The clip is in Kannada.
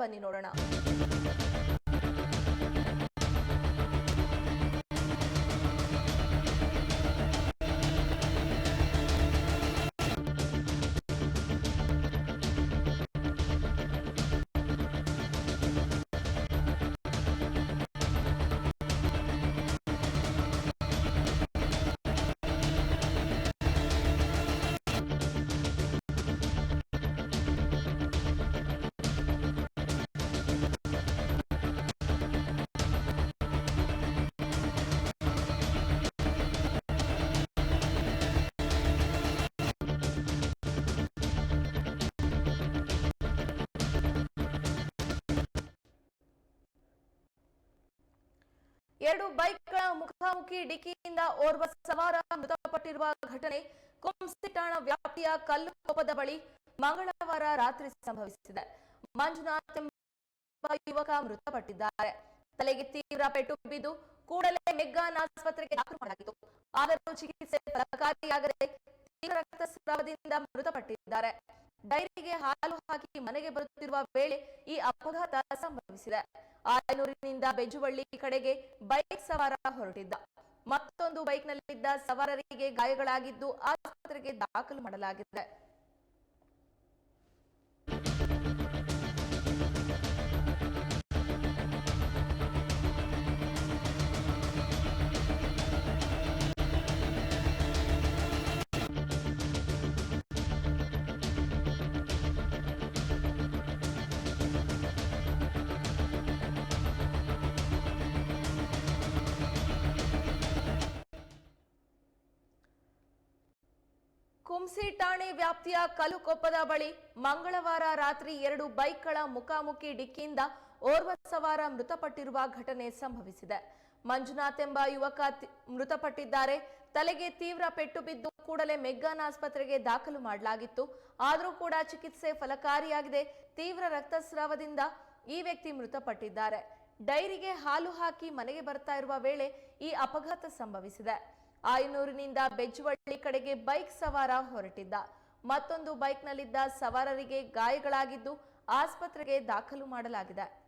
ಬನ್ನಿ ನೋಡೋಣ. ಎರಡು ಬೈಕ್ಗಳ ಮುಖಾಮುಖಿ ಡಿಕ್ಕಿಯಿಂದ ಓರ್ವ ಸವಾರ ಮೃತಪಟ್ಟಿರುವ ಘಟನೆ ಕುಂಸಿ ಠಾಣಾ ವ್ಯಾಪ್ತಿಯ ಕೋಪದ ಬಳಿ ಮಂಗಳವಾರ ರಾತ್ರಿ ಸಂಭವಿಸಿದೆ. ಮಂಜುನಾಥ್ ಎಂಬ ಯುವಕ ಮೃತಪಟ್ಟಿದ್ದಾರೆ. ತಲೆಗೆ ತೀವ್ರ ಪೆಟ್ಟು ಬಿದ್ದು ಕೂಡಲೇ ಮೆಗ್ಗಾನ್ ಆಸ್ಪತ್ರೆಗೆ ದಾಖಲು ಮಾಡಲಾಗಿತ್ತು. ಆದರೂ ಚಿಕಿತ್ಸೆ ಫಲಕಾರಿಯಾಗದೆ ತೀವ್ರ ರಕ್ತಸ್ರಾವದಿಂದ ಮೃತಪಟ್ಟಿದ್ದಾರೆ. ಡೈರಿಗೆ ಹಾಲು ಹಾಕಿ ಮನೆಗೆ ಬರುತ್ತಿರುವ ವೇಳೆ ಈ ಅಪಘಾತ ಸಂಭವಿಸಿದೆ. ಆಯನೂರಿನಿಂದ ಬೆಜುವಳ್ಳಿ ಕಡೆಗೆ ಬೈಕ್ ಸವಾರ ಹೊರಟಿದ್ದ. ಮತ್ತೊಂದು ಬೈಕ್ನಲ್ಲಿದ್ದ ಸವಾರರಿಗೆ ಗಾಯಗಳಾಗಿದ್ದು ಆಸ್ಪತ್ರೆಗೆ ದಾಖಲು ಮಾಡಲಾಗಿದೆ. ಕುಂಸಿ ಠಾಣೆ ವ್ಯಾಪ್ತಿಯ ಕಲುಕೊಪ್ಪದ ಬಳಿ ಮಂಗಳವಾರ ರಾತ್ರಿ ಎರಡು ಬೈಕ್ಗಳ ಮುಖಾಮುಖಿ ಡಿಕ್ಕಿಯಿಂದ ಓರ್ವ ಸವಾರ ಮೃತಪಟ್ಟಿರುವ ಘಟನೆ ಸಂಭವಿಸಿದೆ. ಮಂಜುನಾಥ್ ಎಂಬ ಯುವಕ ಮೃತಪಟ್ಟಿದ್ದಾರೆ. ತಲೆಗೆ ತೀವ್ರ ಪೆಟ್ಟು ಬಿದ್ದು ಕೂಡಲೇ ಮೆಗ್ಗಾನ್ ಆಸ್ಪತ್ರೆಗೆ ದಾಖಲು ಮಾಡಲಾಗಿತ್ತು. ಆದರೂ ಕೂಡ ಚಿಕಿತ್ಸೆ ಫಲಕಾರಿಯಾಗಿದೆ. ತೀವ್ರ ರಕ್ತಸ್ರಾವದಿಂದ ಈ ವ್ಯಕ್ತಿ ಮೃತಪಟ್ಟಿದ್ದಾರೆ. ಡೈರಿಗೆ ಹಾಲು ಹಾಕಿ ಮನೆಗೆ ಬರ್ತಾ ಇರುವ ವೇಳೆ ಈ ಅಪಘಾತ ಸಂಭವಿಸಿದೆ. ಆಯನೂರಿನಿಂದ ಬೆಜ್ವಳ್ಳಿ ಕಡೆಗೆ ಬೈಕ್ ಸವಾರ ಹೊರಟಿದ್ದ. ಮತ್ತೊಂದು ಬೈಕ್ನಲ್ಲಿದ್ದ ಸವಾರರಿಗೆ ಗಾಯಗಳಾಗಿದ್ದು ಆಸ್ಪತ್ರೆಗೆ ದಾಖಲು ಮಾಡಲಾಗಿದೆ.